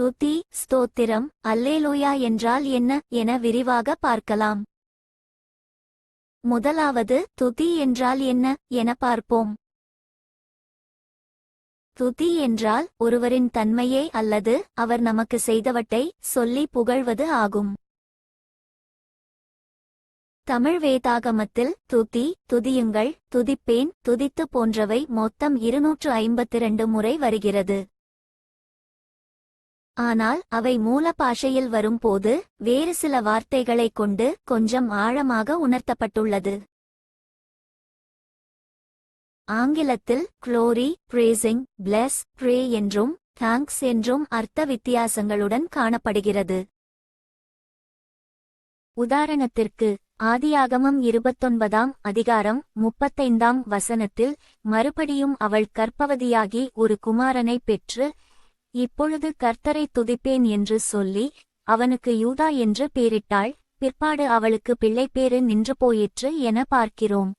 துதி ஸ்தோத்திரம் அல்லேலூயா என்றால் என்ன என விரிவாக பார்க்கலாம். முதலாவது துதி என்றால் என்ன என பார்ப்போம். துதி என்றால் ஒருவரின் தன்மையே அல்லது அவர் நமக்கு செய்தவற்றை சொல்லி புகழ்வது ஆகும். தமிழ் வேதாகமத்தில் துதி துதியுங்கள் துதிப்பேன் துதித்து போன்றவை மொத்தம் இருநூற்று ஐம்பத்திரண்டு முறை வருகிறது. ஆனால் அவை மூல பாஷையில் வரும்போது வேறு சில வார்த்தைகளைக் கொண்டு கொஞ்சம் ஆழமாக உணர்த்தப்பட்டுள்ளது. ஆங்கிலத்தில் குளோரி பிரேசிங் பிளஸ் ப்ரே என்றும் தேங்க்ஸ் என்றும் அர்த்த வித்தியாசங்களுடன் காணப்படுகிறது. உதாரணத்திற்கு ஆதியாகமம் இருபத்தொன்பதாம் அதிகாரம் முப்பத்தைந்தாம் வசனத்தில் மறுபடியும் அவள் கற்பவதியாகி ஒரு குமாரனை பெற்று இப்பொழுது கர்த்தரை துதிப்பேன் என்று சொல்லி அவனுக்கு யூதா என்று பேரிட்டாள் பிற்பாடு அவளுக்கு பிள்ளைப்பேறு நின்று போயிற்று என பார்க்கிறோம்.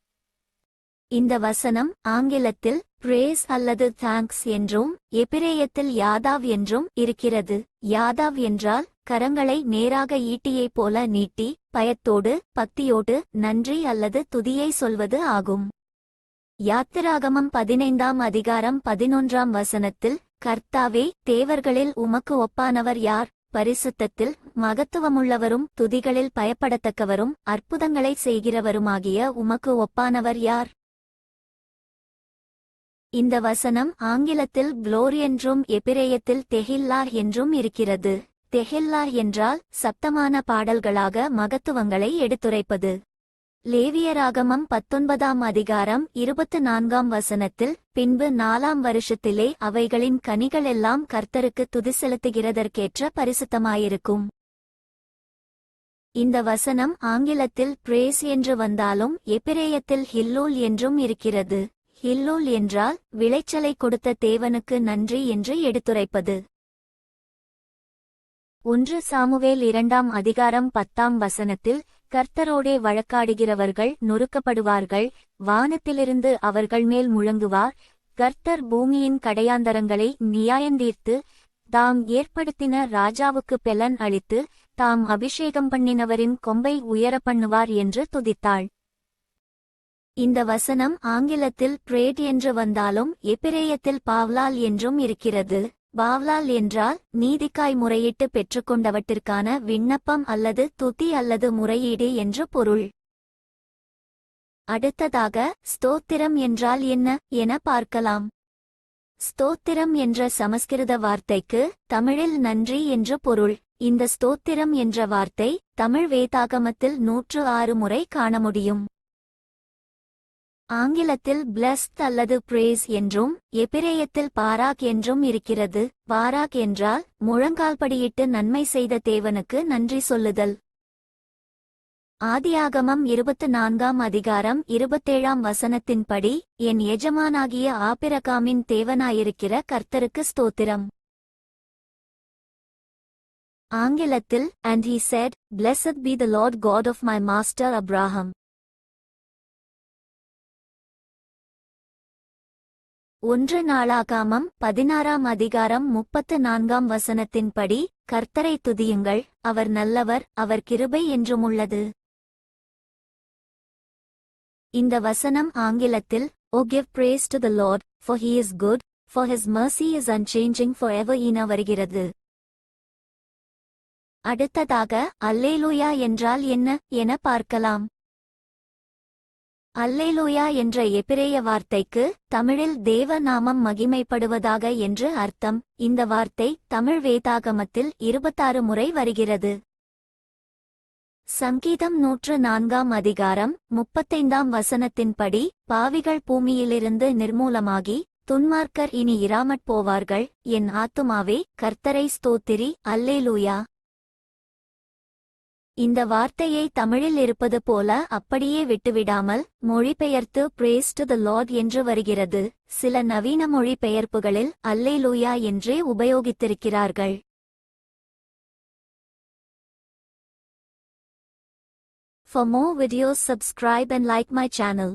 இந்த வசனம் ஆங்கிலத்தில் பிரேஸ் அல்லது தேங்க்ஸ் என்றும் எபிரேயத்தில் யாதாவ் என்றும் இருக்கிறது. யாதாவ் என்றால் கரங்களை நேராக ஈட்டியைப் போல நீட்டி பயத்தோடு பக்தியோடு நன்றி அல்லது துதியை சொல்வது ஆகும். யாத்திராகமம் பதினைந்தாம் அதிகாரம் பதினொன்றாம் வசனத்தில் கர்த்தாவே தேவர்களில் உமக்கு ஒப்பானவர் யார்? பரிசுத்தத்தில் மகத்துவமுள்ளவரும் துதிகளில் பயப்படத்தக்கவரும் அற்புதங்களை செய்கிறவருமாகிய உமக்கு ஒப்பானவர் யார்? இந்த வசனம் ஆங்கிலத்தில் குளோர் என்றும் எபிரேயத்தில் தெஹில்லா என்றும் இருக்கிறது. தெஹில்லா என்றால் சப்தமான பாடல்களாக மகத்துவங்களை எடுத்துரைப்பது. லேவியராகமம் பத்தொன்பதாம் அதிகாரம் இருபத்து நான்காம் வசனத்தில் பின்பு நாலாம் வருஷத்திலே அவைகளின் கனிகளெல்லாம் கர்த்தருக்கு துதி செலுத்துகிறதற்கேற்ற பரிசுத்தமாயிருக்கும். இந்த வசனம் ஆங்கிலத்தில் பிரேஸ் என்று வந்தாலும் எபிரேயத்தில் ஹில்லூல் என்றும் இருக்கிறது. ஹில்லூல் என்றால் விளைச்சலை கொடுத்த தேவனுக்கு நன்றி என்று எடுத்துரைப்பது. ஒன்று சாமுவேல் இரண்டாம் அதிகாரம் பத்தாம் வசனத்தில் கர்த்தரோடே வழக்காடுகிறவர்கள் நொறுக்கப்படுவார்கள் வானத்திலிருந்து அவர்கள் மேல் முழங்குவார். கர்த்தர் பூமியின் கடையாந்தரங்களை நியாயந்தீர்த்து தாம் ஏற்படுத்தின ராஜாவுக்கு பெலன் அளித்து தாம் அபிஷேகம் பண்ணினவரின் கொம்பை உயர பண்ணுவார் என்று துதித்தாள். இந்த வசனம் ஆங்கிலத்தில் பிரேட் என்று வந்தாலும் எபிரேயத்தில் பாவ்லால் என்றும் இருக்கிறது. பாவ்லால் என்றால் நீதிக்காய் முறையிட்டு பெற்றுக்கொண்டவற்றிற்கான விண்ணப்பம் அல்லது துதி அல்லது முறையீடு என்று பொருள். அடுத்ததாக ஸ்தோத்திரம் என்றால் என்ன என பார்க்கலாம். ஸ்தோத்திரம் என்ற சமஸ்கிருத வார்த்தைக்கு தமிழில் நன்றி என்று பொருள். இந்த ஸ்தோத்திரம் என்ற வார்த்தை தமிழ் வேதாகமத்தில் நூற்று ஆறு முறை காண முடியும். ஆங்கிலத்தில் பிளஸ்ட் அல்லது பிரேஸ் என்றும் எபிரேயத்தில் பாராக் என்றும் இருக்கிறது. பாராக் என்றால் முழங்கால்படியிட்டு நன்மை செய்த தேவனுக்கு நன்றி சொல்லுதல். ஆதியாகமம் இருபத்து நான்காம் அதிகாரம் இருபத்தேழாம் வசனத்தின்படி என் எஜமானாகிய ஆபிரகாமின் தேவனாயிருக்கிற கர்த்தருக்கு ஸ்தோத்திரம். ஆங்கிலத்தில் and he said blessed be the Lord God of my master Abraham ஒன்று நாளாகாமம் பதினாறாம் அதிகாரம் முப்பத்து நான்காம் வசனத்தின்படி கர்த்தரை துதியுங்கள் அவர் நல்லவர் அவர் கிருபை என்றும் உள்ளது இந்த வசனம் ஆங்கிலத்தில் O give praise to the Lord for he is good for his mercy is unchanging for ever இன வருகிறது. அடுத்ததாக அல்லேலூயா என்றால் என்ன? என பார்க்கலாம். அல்லேலூயா என்ற எபிரேய வார்த்தைக்கு தமிழில் தேவ நாமம் மகிமைப்படுவதாக என்று அர்த்தம். இந்த வார்த்தை தமிழ் வேதாகமத்தில் இருபத்தாறு முறை வருகிறது. சங்கீதம் நூற்று நான்காம் அதிகாரம் முப்பத்தைந்தாம் வசனத்தின்படி பாவிகள் பூமியிலிருந்து நிர்மூலமாகி துன்மார்க்கர் இனி இராமற் போவார்கள். என் ஆத்துமாவே கர்த்தரை ஸ்தோத்திரி. அல்லேலூயா. இந்த வார்த்தையை தமிழில் இருப்பது போல அப்படியே விட்டுவிடாமல் மொழிபெயர்த்து பிரேஸ் டு த லார்ட் என்று வருகிறது சில நவீன மொழிபெயர்ப்புகளில் அல்லேலூயா என்றே உபயோகித்திருக்கிறார்கள் For more videos subscribe and like my channel.